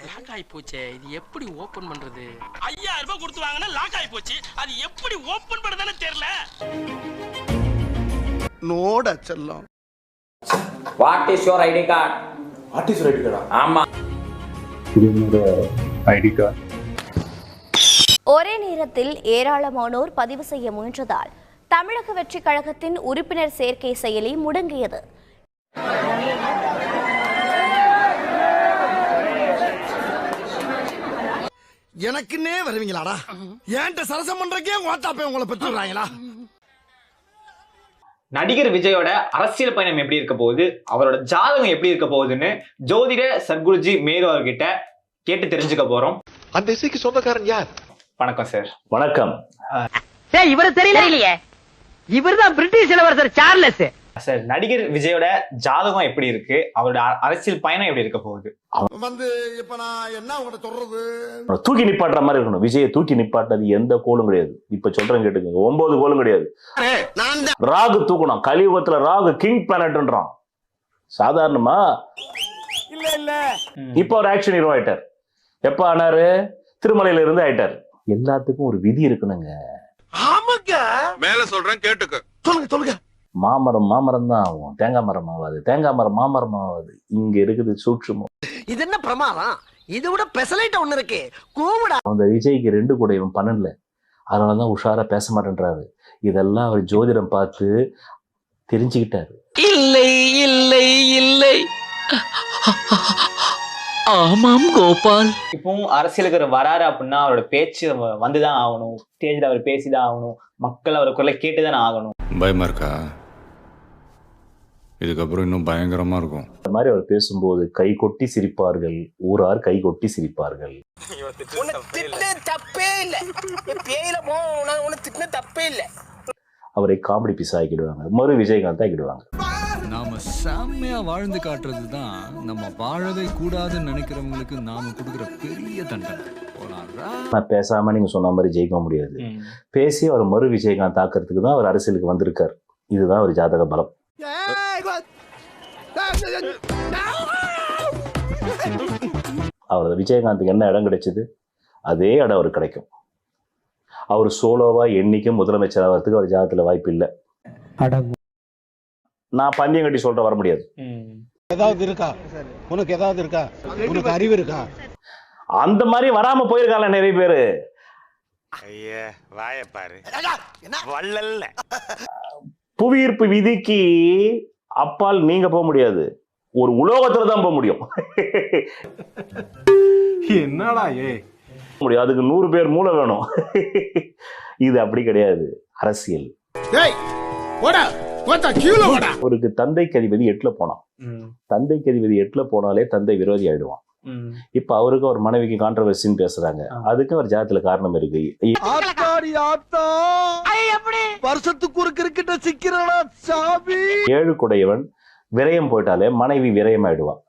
Lock ஆகி போச்சே இது எப்படி ஓபன் பண்றது? ஐயாயிரம் ரூபாய் கொடுத்து வாங்கினா லாக் ஆகி போச்சு. அது எப்படி ஓபன் பண்ணதானே தெரியல. நோட செல்லம். What is your ID card artist right கடா ஆமா. ஐடி கார்டு ஒரே நேரத்தில் ஏராளமானோர் பதிவு செய்ய முயன்றதால் தமிழக வெற்றிக் கழகத்தின் உறுப்பினர் சேர்க்கை செயலி முடங்கியது. எனக்குன்னே வருவீங்களாடா? ஏன்ட்ட சரசம் பண்றக்கே ஓட்டாப்பே உங்களை பெற்றுறாங்களா நடிகர் விஜயோட அரசியல் பயணம் எப்படி இருக்க போகுது? அவரோட ஜாதகம் எப்படி இருக்க போகுதுன்னு ஜோதிட சத்குருஜி மேரு அவர்கிட்ட கேட்டு தெரிஞ்சுக்க போறோம். அந்த இசைக்கு சொந்தக்காரன் யார்? வணக்கம் சார். வணக்கம். ஏய் இவரு தெரியலையே. இவர்தான் பிரிட்டிஷ் இளவரசர் சார்லஸ். சார் நடிகர் விஜயோட ஜாதகம் எப்படி இருக்கு? அவரோட அரசியல் பயணம் எப்படி இருக்க போகுது? வந்து இப்ப நான் என்ன உங்கள்ட்ட சொல்றது? தூக்கி நிப்பாட்டுற மாதிரி இருக்கணும். விஜயை தூக்கி நிப்பாட்டது எந்த கோலும் கிடையாது. இப்ப சொல்றேன் கேட்டுக்கோங்க. ஒன்பது கோலும் கிடையாது. நான் ராகு தூக்கணும். கலியுகத்துல ராகு கிங் பிளானட்ன்றான் சாதாரணமா? இல்ல இல்ல. இப்ப ஒரு ஆக்ஷன் ஹீரோ ஆயிட்டார். எப்ப ஆனாரு? திருமலையில இருந்து ஆயிட்டார். எல்லாத்துக்கும் ஒரு விதி இருக்கணுங்க. ஆமாங்க. மேல சொல்றேன் கேட்டுக்க. சொல்லுங்க சொல்லுங்க. மாமரம் மாமரம் தான் ஆகும். தேங்காய் மரம் ஆகாது. தேங்காய் மரம் மாமரம் ஆகாது. இங்க இருக்குது சூட்சுமம் இது என்ன பிரமாதம்? இது விட பெசலைட் ஒண்ணு இருக்கு. கூவிடா. அந்த விஜய்க்கு ரெண்டு கூட இவன் பண்ணல அதனாலதான் உஷாரா பேச மாட்டேன்றாரு. இதெல்லாம் அவர் ஜோதிடம் பார்த்து தெரிஞ்சுக்கிட்டாரு. இல்லை இல்லை இல்லை. ஆமாம் கோபால். இப்பவும் அரசியலுக்கு அவர் வராரு அப்படின்னா அவரோட பேச்சு வந்துதான் ஆகணும். ஸ்டேஜ்ல அவர் பேசிதான் ஆகணும். மக்கள் அவர் குரலை கேட்டுதானே ஆகணும். பயமா இருக்கா? இதுக்கப்புறம் இன்னும் பயங்கரமா இருக்கும். இந்த மாதிரி அவர் பேசும்போது கை கொட்டி சிரிப்பார்கள். ஊரார் கை கொட்டி சிரிப்பார்கள். திட்டு தப்பே இல்ல தப்பே இல்ல அவரை காமெடி பீஸ் ஆக்கிடுவாங்க மறு விஜயகாந்த் ஆக்கிடுவாங்க. நாம செம்மையா வாழ்ந்து காட்டுறது தான் நம்ம வாழவே கூடாதுன்னு நினைக்கிறவங்களுக்கு நாம கொடுக்குற பெரிய தண்டனை. போனாரா நான் பேசாம நீங்க சொன்ன மாதிரி ஜெயிக்க முடியாது. பேசி அவர் மறு விஜயகாந்த் ஆக்கிறதுக்கு தான் அவர் அரசியலுக்கு வந்திருக்கார். இதுதான் ஒரு ஜாதக பலம். அவர் விஜயகாந்துக்கு என்ன இடம் கிடைச்சது அதே இடம் அவருக்கு கிடைக்கும் அவர் சோலோவா என்னைக்கும் முதலமைச்சர் ஆகிறதுக்கு அவர் ஜாதகத்துல வாய்ப்பு இல்லை நான் பந்தயம் கட்டி சொல்ற வர முடியாது ஏதாவது இருக்கா உனக்கு ஏதாவது இருக்கா உனக்கு அறிவு இருக்கா அந்த மாதிரி வராம போயிருக்காங்க நிறைய பேரு ஐயா வாய பாரு வள்ளல்ல புவியீர்ப்பு விதிக்கு அப்பால் நீங்க போக முடியாது. ஒரு உலோகத்துல தான் போக முடியும். என்னடா ஏ முடியும். அதுக்கு நூறு பேர் மூளை வேணும். இது அப்படி கிடையாது. அரசியல். டேய் போடா. போடா கீழே போடா அவருக்கு தந்தைக்கு அதிபதி எட்டுல போனான். தந்தைக்கு அதிபதி எட்டுல போனாலே தந்தை விரோதி ஆயிடுவான். இப்ப அவருக்கு அவர் மனைவிக்கு கான்ட்ரவர்சின்னு பேசுறாங்க. அதுக்கும் ஒரு ஜாதத்துல காரணம் இருக்கு. வருஷத்துக்கு ஒரு ஏழு குடையவன் விரயம் போயிட்டாலே மனைவி விரயம் ஆயிடுவான்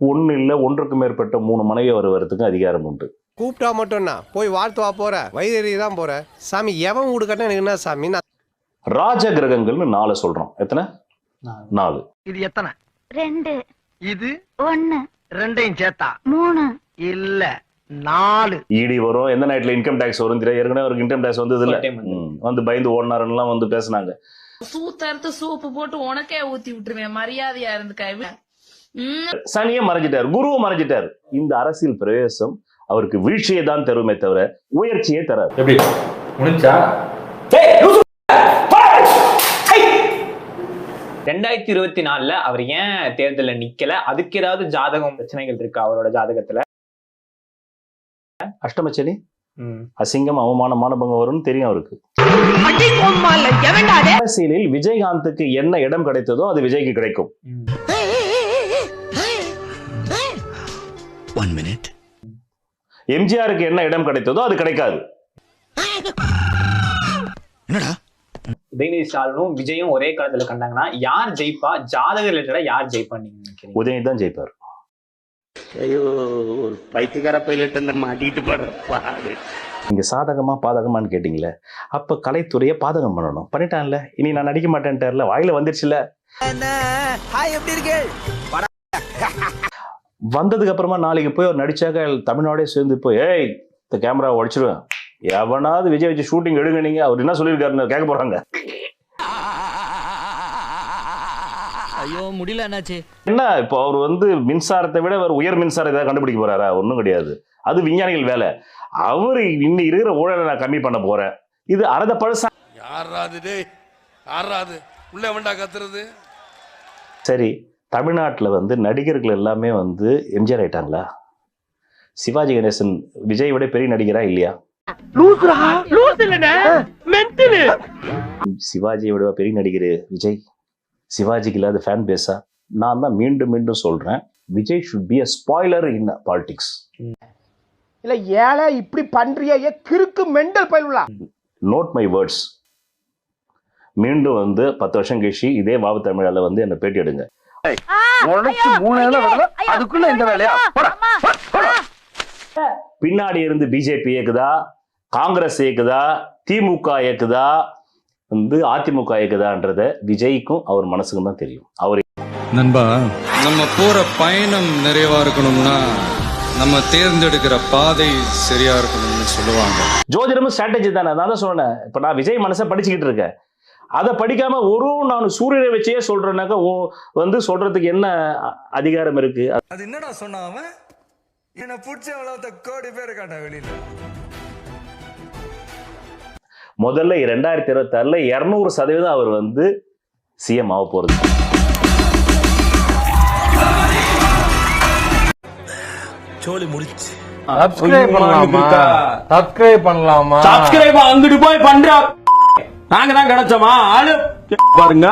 ஒண்ணு இல்ல ஒன்றுக்கு மேற்பட்ட மூணு மனைவி வருவதற்கு அதிகாரம் உண்டு. கூப்பிட்டா மட்டும்னா போய் வாழ்த்து வா போற. வைதறி தான் போற. சாமி எவன் வீடு கட்டினா எனக்கு என்ன சாமி ராஜ கிரகங்கள்னு நாலு சொல்றோம். எத்தனை? நாலு. இது எத்தனை? ரெண்டு. இது? ஒன்னு ரெண்டையும் சேர்த்தா. மூணு. இல்ல நாலு. இடி வரும். எந்த நைட்ல இன்கம் டேக்ஸ் வரும் தெரியும் ஏற்கனவே அவருக்கு இன்கம் டேக்ஸ் வந்தது இல்ல. வந்து பயந்து ஓடினாருலாம் வந்து பேசுனாங்க. சூத்தறுத்து சூப்பு போட்டு உனக்கே ஊத்தி விட்டுருவேன். மரியாதையா இருந்துக்க சனியை மறைஞ்சிட்டார். குருவும் மறைஞ்சிட்டார். இந்த அரசியல் பிரவேசம் அவருக்கு வீழ்ச்சியை தான் தருமே தவிர உயர்ச்சியை தராது. எப்படி? முடிஞ்சா? ரெண்டாயிரத்தி இருபத்தி நாலுல அவர் ஏன் தேர்தல்ல நிக்கல? அதுக்கு ஏதாவது ஜாதகம் பிரச்சனைகள் இருக்கா அவரோட ஜாதகத்துல? அஷ்டமச்சனி அசிங்கம் அவமானம் மானபங்கம் வரும்னு தெரியும் அவருக்கு. அரசியலில் விஜயகாந்துக்கு என்ன இடம் கிடைத்ததோ அது விஜய்க்கு கிடைக்கும். எம்ஜிஆருக்கு என்ன இடம் கிடைத்ததோ அது கிடைக்காது. என்னடா? உதயநிதி ஸ்டாலினும் விஜயும் ஒரே காலத்துல கண்டாங்கன்னா யார் ஜெயிப்பா? ஜாதக ரிலேட்டடா யார் ஜெயிப்பா நீங்க உதயநிதி தான் ஜெயிப்பார். ஐயோ ஒரு பைத்தியக்கார பைலட் அந்த மாட்டிட்டு படுற பாடு. நீங்க சாதகமா பாதகமான்னு கேட்டீங்களே அப்ப கலைத்துறையை பாதகம் பண்ணணும். பண்ணிட்டான்ல. இனி நான் நடிக்க மாட்டேன்ட்டார்ல. வாயில வந்துருச்சுல. ஹாய் எப்படி இருக்கு வந்ததுக்கு அப்புறமா நாளைக்கு போய் அவர் நடிச்சாக்க தமிழ்நாடே சேர்ந்து போய் ஏய் இந்த கேமரா உடைச்சிருவேன். எவனாவது விஜய் வச்சு ஷூட்டிங் எடுங்க நீங்க. அவர் என்ன சொல்லியிருக்காருன்னு கேட்க போறாங்க. ஐயோ முடியல என்னாச்சு? என்ன இப்போ அவர் வந்து மின்சாரத்தை விட அவர் உயர் மின்சாரம் ஏதாவது கண்டுபிடிக்க போறாரா? ஒன்றும் கிடையாது. அது விஞ்ஞானிகள் வேலை. அவர் இன்னும் இருக்கிற ஊழலை நான் கம்மி பண்ண போறேன். இது அறத பழசா யாராது டேய் யாராது உள்ள வேண்டா கத்துறது. சரி தமிழ்நாட்டில் வந்து நடிகர்கள் எல்லாமே வந்து எம்ஜிஆர் ஆயிட்டாங்களா? சிவாஜி கணேசன் விஜய் விட பெரிய நடிகரா இல்லையா? சிவாஜியை விட பெரிய நடிகர் விஜய். சிவாஜிக்கு இல்லாத ஃபேன் பேஸா நான் தான் மீண்டும் மீண்டும் சொல்றேன். Vijay should be a spoiler in politics இல்ல ஏழை இப்படி பண்றிய கிறுக்கு மெண்டல் பயிலுலா. நோட் மை வேர்ட்ஸ் மீண்டும் வந்து பத்து வருஷம் கழிச்சு இதே வாவு தமிழால வந்து என்ன பேட்டி எடுங்க. அதுக்குள்ள இந்த வேலையா? பின்னாடி இருந்து பிஜேபி இயக்குதா காங்கிரஸ் இயக்குதா திமுக இயக்குதா வந்து அதிமுக இயக்குதான்றத விஜய்க்கும் அவர் மனசுக்கும் தான் தெரியும். அவர் நண்பா நம்ம போற பயணம் நிறைவா இருக்கணும்னா நம்ம தேர்ந்தெடுக்கிற பாதை சரியா இருக்கணும்னு சொல்லுவாங்க. ஜோதிடமும் ஸ்ட்ராட்டஜி தானே? நான் தான் சொன்னேன். இப்போ நான் விஜய் மனசை படிச்சுக்கிட்டு இருக்கேன். அதை படிக்காம ஒரு நான் சூரியனை வச்சே சொல்றேன்னாக்கா ஓ வந்து சொல்றதுக்கு என்ன அ- அதிகாரம் இருக்கு? அது என்னடா சொன்ன அவன்? என்ன பிடிச்ச அவ்வளோ கோடி பேர் இருக்காண்டா வெளியில. முதல்ல ரெண்டாயிரத்தி இருபத்தி ஆறுல இருநூறு சதவீதம் அவர் வந்து சிஎம் ஆக போறது. சோலி முடிச்சு. சப்ஸ்கிரைப் பண்ணலாமா? சப்ஸ்கிரைப் பண்ணலாமா? சப்ஸ்கிரைப் அங்கிட்டு போய் பண்றா. நாங்க தான் கிடைச்சோமா? ஆளு. பாருங்க.